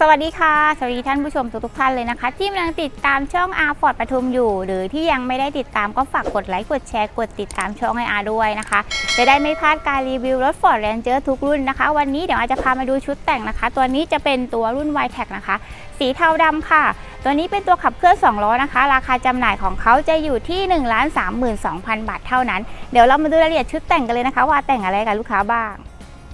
สวัสดีค่ะ สวัสดีท่านผู้ชมทุกๆท่านเลยนะคะ ที่กำลังติดตามช่องอาร์ฟอร์ดปทุมอยู่ หรือที่ยังไม่ได้ติดตามก็ฝากกดไลค์กดแชร์กดติดตามช่องไออาร์ด้วยนะคะ จะได้ไม่พลาดการรีวิวรถ Ford Ranger ทุกรุ่นนะคะ วันนี้เดี๋ยวอาจจะพามาดูชุดแต่งนะคะ ตัวนี้จะเป็นตัวรุ่น y t e c นะคะ สีเทาดำค่ะ ตัวนี้เป็นตัวขับเคลื่อน2ล้อนะคะ ราคาจำหน่ายของเขาจะอยู่ที่1 3 2 0 0 0 บาทเท่านั้น เดี๋ยวเรามาดูรายละเอียดชุดแต่งกันเลยนะคะ ว่าแต่งอะไรกับลูกค้าบ้าง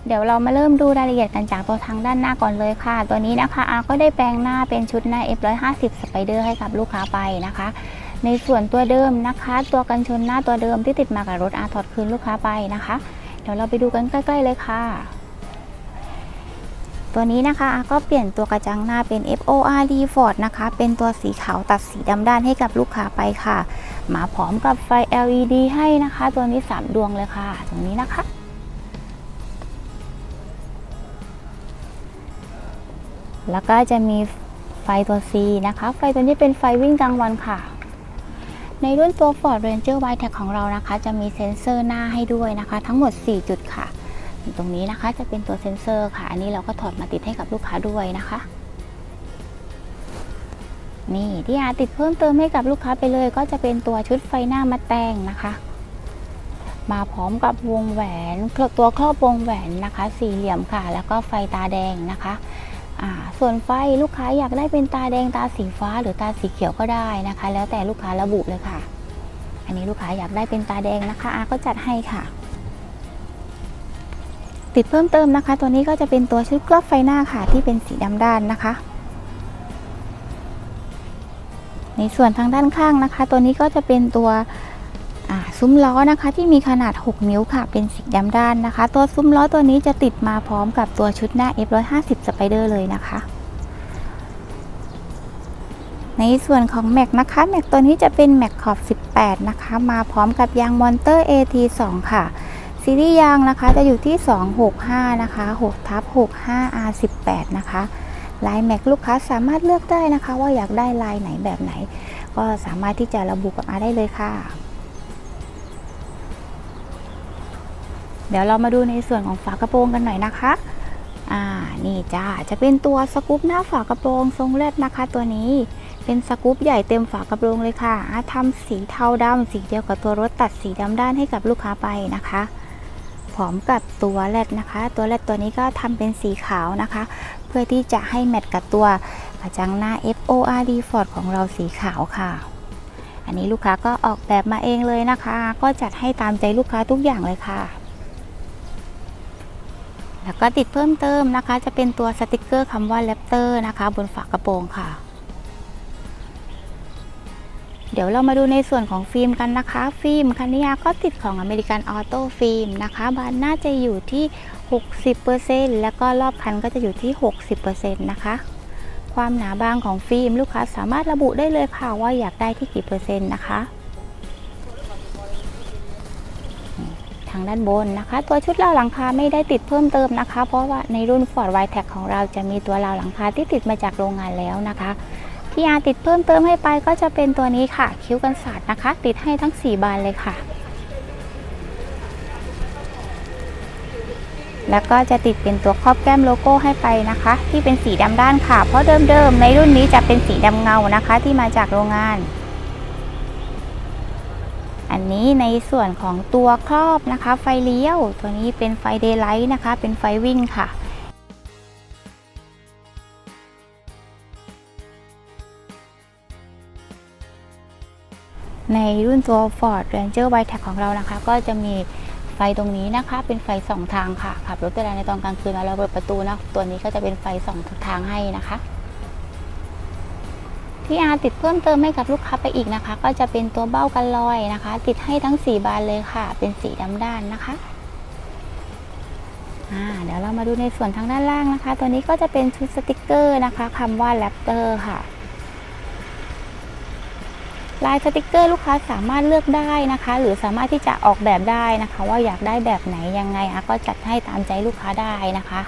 เดี๋ยวเรามาเริ่มดูรายละเอียดกันจากตัวทางด้านหน้าก่อนเลยค่ะ ตัวนี้นะคะอาก็ได้แปลงหน้าเป็นชุดหน้า F150 Spider ให้กับลูกค้าไปนะคะ ในส่วนตัวเดิมนะคะ ตัวกันชนหน้าตัวเดิมที่ติดมากับรถอาถอดคืนลูกค้าไปนะคะ เดี๋ยวเราไปดูกันใกล้ ๆ เลยค่ะ ตัวนี้นะคะอาก็เปลี่ยนตัวกระจังหน้าเป็น FORD Ford นะคะ เป็นตัวสีขาวตัดสีดำด้านให้กับลูกค้าไปค่ะ มาพร้อมกับไฟ LED ให้นะคะ ตัวนี้ 3 ดวงเลยค่ะ ตรงนี้นะคะ แล้วก็จะมีไฟตัว C นะคะ ไฟตัวนี้เป็นไฟวิ่งกลางวันค่ะ ในรุ่นตัว Ford Ranger w i t e c ของเรานะคะ จะมีเซ็นเซอร์หน้าให้ด้วยนะคะ ทั้งหมด 4 จุดค่ะ ตรงนี้นะคะจะเป็นตัวเซ็นเซอร์ค่ะ อันนี้เราก็ถอดมาติดให้กับลูกค้าด้วยนะคะ นี่ที่อาติดเพิ่มเติมให้กับลูกค้าไปเลย ก็จะเป็นตัวชุดไฟหน้ามาแต่งนะคะ มาพร้อมกับวงแหวนตัวครอบวงแหวนนะคะ สี่เหลี่ยมค่ะ แล้วก็ไฟตาแดงนะคะ ส่วนไฟลูกค้าอยากได้เป็นตาแดงตาสีฟ้าหรือตาสีเขียวก็ได้นะคะ แล้วแต่ลูกค้าระบุเลยค่ะ อันนี้ลูกค้าอยากได้เป็นตาแดงนะคะอาก็จัดให้ค่ะ ติดเพิ่มเติมนะคะ ตัวนี้ก็จะเป็นตัวชุดกรอบไฟหน้าค่ะ ที่เป็นสีดำด้านนะคะ ในส่วนทางด้านข้างนะคะ ตัวนี้ก็จะเป็นตัว ซุ้มล้อนะคะที่มีขนาด 6 นิ้วค่ะ เป็นสีดำด้านนะคะ ตัวซุ้มล้อตัวนี้จะติดมาพร้อมกับตัวชุดหน้า F150 Spider เลยนะคะ ในส่วนของแม็กนะคะแม็กตัวนี้จะเป็นแม็กขอบ 18 นะคะ มาพร้อมกับยางมอนเตอร์ AT2 ค่ะซีรีส์ยางนะคะจะอยู่ที่ 265 นะคะ6ทับ65 R18 นะคะลายแม็กลูกค้าสามารถเลือกได้นะคะ ว่าอยากได้ลายไหนแบบไหน ก็สามารถที่จะระบุกับอาได้เลยค่ะ เดี๋ยวเรามาดูในส่วนของฝากระโปรงกันหน่อยนะคะ อ่า นี่จ้า จะเป็นตัวสกู๊ปหน้าฝากระโปรงทรงเล็ดนะคะ ตัวนี้ เป็นสกู๊ปใหญ่เต็มฝากระโปรงเลยค่ะอาทำสีเทาดำสีเดียวกับตัวรถตัดสีดำด้านให้กับลูกค้าไปนะคะ พร้อมกับตัวแรดนะคะ ตัวแรดตัวนี้ก็ทำเป็นสีขาวนะคะ เพื่อที่จะให้แมทกับตัวกระจังหน้า FORD Ford ของเราสีขาวค่ะอันนี้ลูกค้าก็ออกแบบมาเองเลยนะคะ ก็จัดให้ตามใจลูกค้าทุกอย่างเลยค่ะ แล้วก็ติดเพิ่มเติมนะคะ จะเป็นตัวสติกเกอร์คำว่า Raptor นะคะ บนฝากระโปรงค่ะ เดี๋ยวเรามาดูในส่วนของฟิล์มกันนะคะ ฟิล์มคันนี้ก็ติดของอเมริกันออโต้ฟิล์มนะคะบานน้าจะอยู่ที่ 60%แล้วก็รอบคันก็จะอยู่ที่ 60%นะคะความหนาบางของฟิล์มลูกค้าสามารถระบุได้เลยค่ะว่าอยากได้ที่กี่เปอร์เซ็นต์นะคะ ทางด้านบนนะคะ ตัวชุดราวหลังคาไม่ได้ติดเพิ่มเติมนะคะ เพราะว่าในรุ่น Ford w i t e c ของเราจะมีตัวราวหลังคาที่ติดมาจากโรงงานแล้วนะคะที่อาติดเพิ่มเติมให้ไปก็จะเป็นตัวนี้ค่ะ คิ้วกันศาสตร์นะคะ ติดให้ทั้ง 4 บานเลยค่ะ แล้วก็จะติดเป็นตัวครอบแก้มโลโก้ให้ไปนะคะ ที่เป็นสีดำด้านค่ะ เพราะเดิมๆในรุ่นนี้จะเป็นสีดำเงานะคะ ที่มาจากโรงงาน อันนี้ในส่วนของตัวครอบนะคะ ไฟเลี้ยว ตัวนี้เป็นไฟเดย์ไลท์นะคะ เป็นไฟวิ่งค่ะในรุ่นตัว Ford Ranger w i t e c ของเรานะคะ ก็จะมีไฟตรงนี้นะคะ เป็นไฟสองทางค่ะขับรถเวลาในตอนกลางคืนมาเราเปิดประตูนะตัวนี้ก็จะเป็นไฟสองทางให้นะคะ ที่อาติดเพิ่มเติมให้กับลูกค้าไปอีกนะคะ ก็จะเป็นตัวเบ้ากันลอยนะคะ ติดให้ทั้ง 4 บานเลยค่ะ เป็นสีดำด้านนะคะอ่าเดี๋ยวเรามาดูในส่วนทางด้านล่างนะคะ ตัวนี้ก็จะเป็นชุดสติกเกอร์นะคะคำว่า Raptor ค่ะ ลายสติกเกอร์ลูกค้าสามารถเลือกได้นะคะ หรือสามารถที่จะออกแบบได้นะคะ ว่าอยากได้แบบไหนยังไงอาก็จัดให้ตามใจลูกค้าได้นะคะ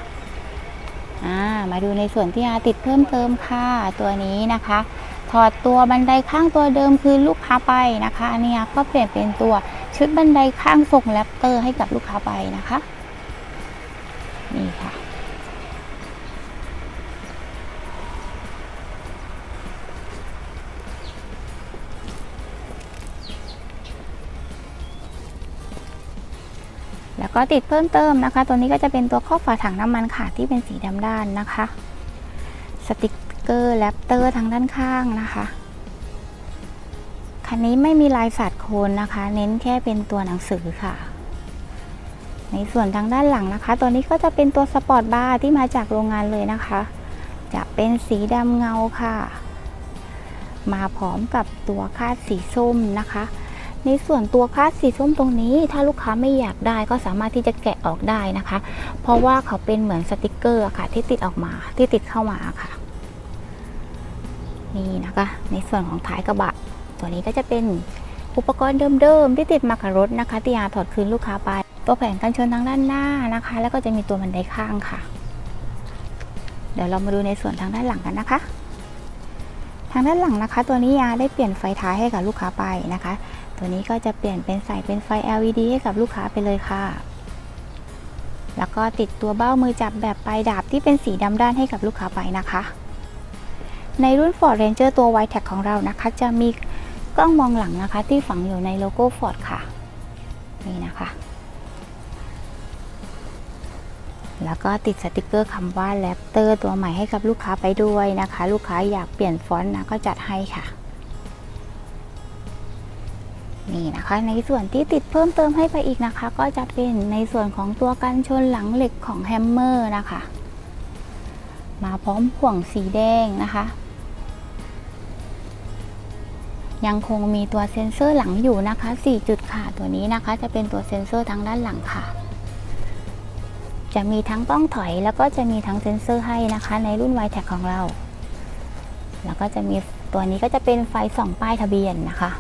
อ่ามาดูในส่วนที่อาติดเพิ่มเติมค่ะ ตัวนี้นะคะ ถอดตัวบันไดข้างตัวเดิมคือลูกค้าไปนะคะเนี่ยก็เปลี่ยนเป็นตัวชุดบันไดข้างส่งแรปเตอร์ให้กับลูกค้าไปนะคะนี่ค่ะแล้วก็ติดเพิ่มเติมนะคะ ตัวนี้ก็จะเป็นตัวครอบฝาถังน้ำมันค่ะที่เป็นสีดำด้านนะคะ สติ๊ก กอร์แรปเตอร์ทางด้านข้างนะคะ คันนี้ไม่มีลายสัตว์โคนนะคะ เน้นแค่เป็นตัวหนังสือค่ะ ในส่วนทางด้านหลังนะคะ ตัวนี้ก็จะเป็นตัวสปอร์ตบาร์ที่มาจากโรงงานเลยนะคะ จะเป็นสีดำเงาค่ะ มาพร้อมกับตัวคาดสีส้มนะคะ ในส่วนตัวคาดสีส้มตรงนี้ ถ้าลูกค้าไม่อยากได้ก็สามารถที่จะแกะออกได้นะคะ เพราะว่าเขาเป็นเหมือนสติกเกอร์ค่ะ ที่ติดออกมาที่ติดเข้ามาค่ะ นี่นะคะ ในส่วนของท้ายกระบะ ตัวนี้ก็จะเป็นอุปกรณ์เดิมๆที่ติดมากับรถนะคะที่อาถอดคืนลูกค้าไป ตัวแผงกันชนทางด้านหน้านะคะ แล้วก็จะมีตัวบันไดข้างค่ะ เดี๋ยวเรามาดูในส่วนทางด้านหลังกันนะคะ ทางด้านหลังนะคะ ตัวนี้ยาได้เปลี่ยนไฟท้ายให้กับลูกค้าไปนะคะ ตัวนี้ก็จะเปลี่ยนเป็นใส่เป็นไฟ LED ให้กับลูกค้าไปเลยค่ะแล้วก็ติดตัวเบ้ามือจับแบบปลายดาบที่เป็นสีดำด้านให้กับลูกค้าไปนะคะ ในรุ่น Ford Ranger ตัว w i t e c ของเรานะคะ จะมีกล้องมองหลังนะคะ ที่ฝังอยู่ในโลโก้ Ford ค่ะ นี่นะคะ แล้วก็ติดสติกเกอร์คำว่าแรปเตอร์ตัวใหม่ให้กับลูกค้าไปด้วยนะคะ ลูกค้าอยากเปลี่ยนฟอนต์นะก็จัดให้ค่ะนี่นะคะในส่วนที่ติดเพิ่มเติมให้ไปอีกนะคะ ก็จะเป็นในส่วนของตัวกันชนหลังเหล็กของแฮมเมอร์นะคะ มาพร้อมห่วงสีแดงนะคะ ยังคงมีตัวเซ็นเซอร์หลังอยู่นะคะ 4 จุดค่ะ ตัวนี้นะคะจะเป็นตัวเซ็นเซอร์ทางด้านหลังค่ะ จะมีทั้งต้องถอย แล้วก็จะมีทั้งเซ็นเซอร์ให้นะคะ ในรุ่น y t e c ของเรา แล้วก็จะมีตัวนี้ก็จะเป็นไฟส่องป้ายทะเบียนนะคะ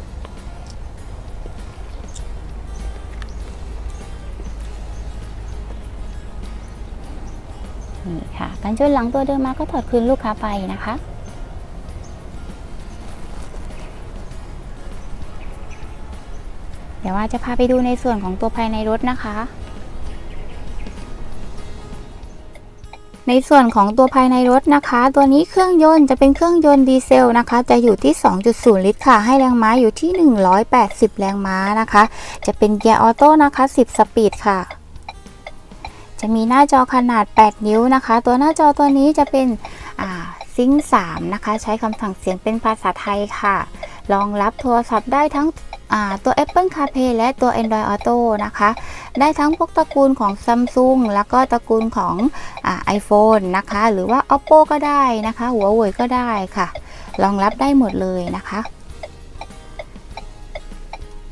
นี่ค่ะกันชนหลังตัวเดิมมาก็ถอดคืนลูกค้าไปนะคะ เดี๋ยวว่าจะพาไปดูในส่วนของตัวภายในรถนะคะ ในส่วนของตัวภายในรถนะคะ ตัวนี้เครื่องยนต์จะเป็นเครื่องยนต์ดีเซลนะคะ จะอยู่ที่ 2.0 ลิตรค่ะ ให้แรงม้าอยู่ที่ 180 แรงม้านะคะ จะเป็นเกียร์ออโต้นะคะ 10 สปีดค่ะจะมีหน้าจอขนาด 8 นิ้วนะคะ ตัวหน้าจอตัวนี้จะเป็นซิง3นะคะ ใช้คำสั่งเสียงเป็นภาษาไทยค่ะ รองรับโทรศัพท์ได้ทั้ง ตัว Apple CarPlay และตัว Android Auto นะคะ ได้ทั้งพวกตระกูลของ Samsung แล้วก็ตระกูลของไอโฟนนะคะ หรือว่า Oppo ก็ได้นะคะหัวเว่ยก็ได้ค่ะ รองรับได้หมดเลยนะคะ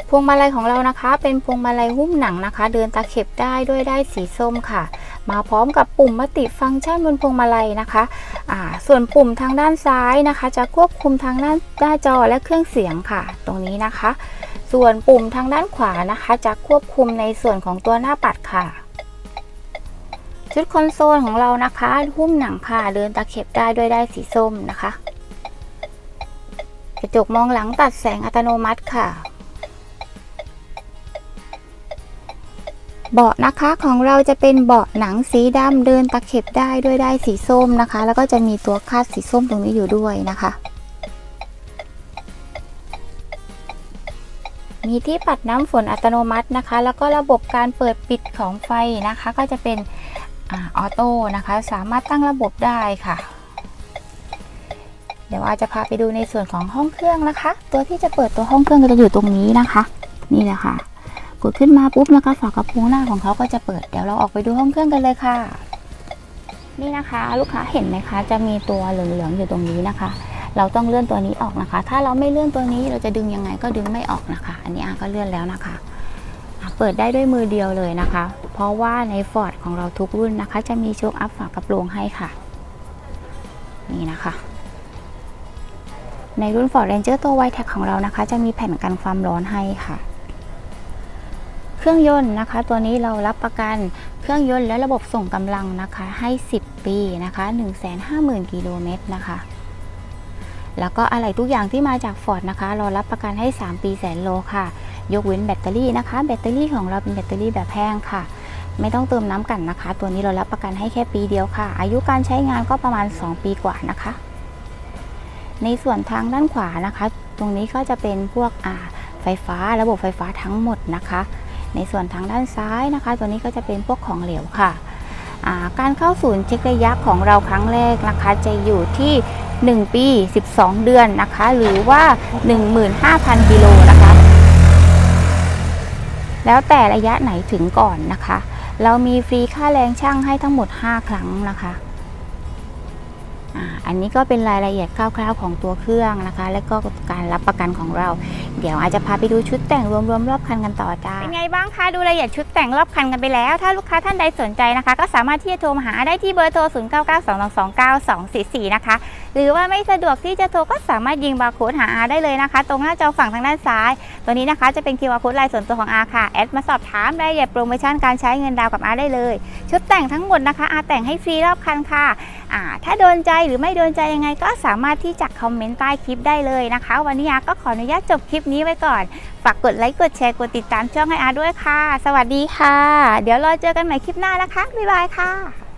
พวงมาลัยของเรานะคะ เป็นพวงมาลัยหุ้มหนังนะคะ เดินตะเข็บได้ด้วยได้สีส้มค่ะ มาพร้อมกับปุ่มมัติฟังก์ชันบนพวงมาลัยนะคะอ่าส่วนปุ่มทางด้านซ้ายนะคะ จะควบคุมทางด้านหน้าจอและเครื่องเสียงค่ะ ตรงนี้นะคะ ส่วนปุ่มทางด้านขวานะคะ จะควบคุมในส่วนของตัวหน้าปัดค่ะ ชุดคอนโซลของเรานะคะ หุ้มหนังค่ะเดินตะเข็บได้ด้วยได้สีส้มนะคะ กระจกมองหลังตัดแสงอัตโนมัติค่ะ เบาะนะคะของเราจะเป็นเบาะหนังสีดำเดินตะเข็บได้ด้วยได้สีส้มนะคะ แล้วก็จะมีตัวคาดสีส้มตรงนี้อยู่ด้วยนะคะ มีที่ปัดน้ำฝนอัตโนมัตินะคะ แล้วก็ระบบการเปิดปิดของไฟนะคะ ก็จะเป็นออโต้นะคะ สามารถตั้งระบบได้ค่ะ เดี๋ยวอาจจะพาไปดูในส่วนของห้องเครื่องนะคะ ตัวที่จะเปิดตัวห้องเครื่องก็จะอยู่ตรงนี้นะคะ นี่แหละค่ะกดขึ้นมาปุ๊บนะคะฝากระโปรงหน้าของเขาก็จะเปิดเดี๋ยวเราออกไปดูห้องเครื่องกันเลยค่ะ นี่นะคะ ลูกค้าเห็นไหมคะ จะมีตัวเหลืองๆอยู่ตรงนี้นะคะ เราต้องเลื่อนตัวนี้ออกนะคะ ถ้าเราไม่เลื่อนตัวนี้เราจะดึงยังไงก็ดึงไม่ออกนะคะ อันนี้อาก็เลื่อนแล้วนะคะเปิดได้ด้วยมือเดียวเลยนะคะ เพราะว่าใน Ford ของเราทุกรุ่นนะคะ จะมีโชคอัพฝากระโปรงให้ค่ะ นี่นะคะ ในรุ่น Ford Ranger ตัว w i t e c ของเรานะคะ จะมีแผ่นกันความร้อนให้ค่ะ เครื่องยนต์นะคะ ตัวนี้เรารับประกันเครื่องยนต์และระบบส่งกำลังนะคะ ให้ 10 ปีนะคะ150,000กิโลเมตรนะคะ แล้วก็อะไรทุกอย่างที่มาจาก Ford นะคะเรารับประกันให้ 3 ปีแสนโลค่ะ ยกเว้นแบตเตอรี่นะคะ แบตเตอรี่ของเราเป็นแบตเตอรี่แบบแห้งค่ะ ไม่ต้องเติมน้ำกันนะคะ ตัวนี้เรารับประกันให้แค่ปีเดียวค่ะ อายุการใช้งานก็ประมาณ 2 ปีกว่านะคะ ในส่วนทางด้านขวานะคะ ตรงนี้ก็จะเป็นพวกอ่าไฟฟ้าระบบไฟฟ้าทั้งหมดนะคะ ในส่วนทางด้านซ้ายนะคะ ตัวนี้ก็จะเป็นพวกของเหลวค่ะาการเข้าศูนย์เช็คระยะของเราครั้งแรกนะคะจะอยู่ที่ 1 ปี 12 เดือนนะคะ หรือว่า 15,000 กิโลนะคะ แล้วแต่ระยะไหนถึงก่อนนะคะ เรามีฟรีค่าแรงช่างให้ทั้งหมด 5 ครั้งนะคะ อันนี้ก็เป็นรายละเอียดคร่าวๆของตัวเครื่องนะคะ และก็การรับประกันของเรา เดี๋ยวอาจจะพาไปดูชุดแต่งรวมๆรอบคันกันต่อจ้าเป็นไงบ้างคะดูรายละเอียดชุดแต่งรอบคันกันไปแล้ว ถ้าลูกค้าท่านใดสนใจนะคะ ก็สามารถที่จะโทรมาหาได้ที่เบอร์โทร 0 9 9 2 2 2 9 2 4 4 นะคะ หรือว่าไม่สะดวกที่จะโทรก็สามารถยิงบาร์โค้ดหาอาได้เลยนะคะ ตรงหน้าจอฝั่งทางด้านซ้าย ตัวนี้นะคะจะเป็น QR code ลายส่วนตัวของอาค่ะแอดมาสอบถามรายละเอียดโปรโมชั่นการใช้เงินดาวกับอาได้เลย ชุดแต่งทั้งหมดนะคะอาแต่งให้ฟรีรอบคันค่ะอ่าถ้าโดนใจหรือไม่โดนใจยังไงก็สามารถที่จะคอมเมนต์ใต้คลิปได้เลยนะคะ วันนี้อาก็ขออนุญาตจบคลิปนี้ไว้ก่อน ฝากกดไลค์กดแชร์กดติดตามช่องให้อาด้วยค่ะ สวัสดีค่ะ เดี๋ยวรอเจอกันใหม่คลิปหน้านะคะบ๊ายบายค่ะ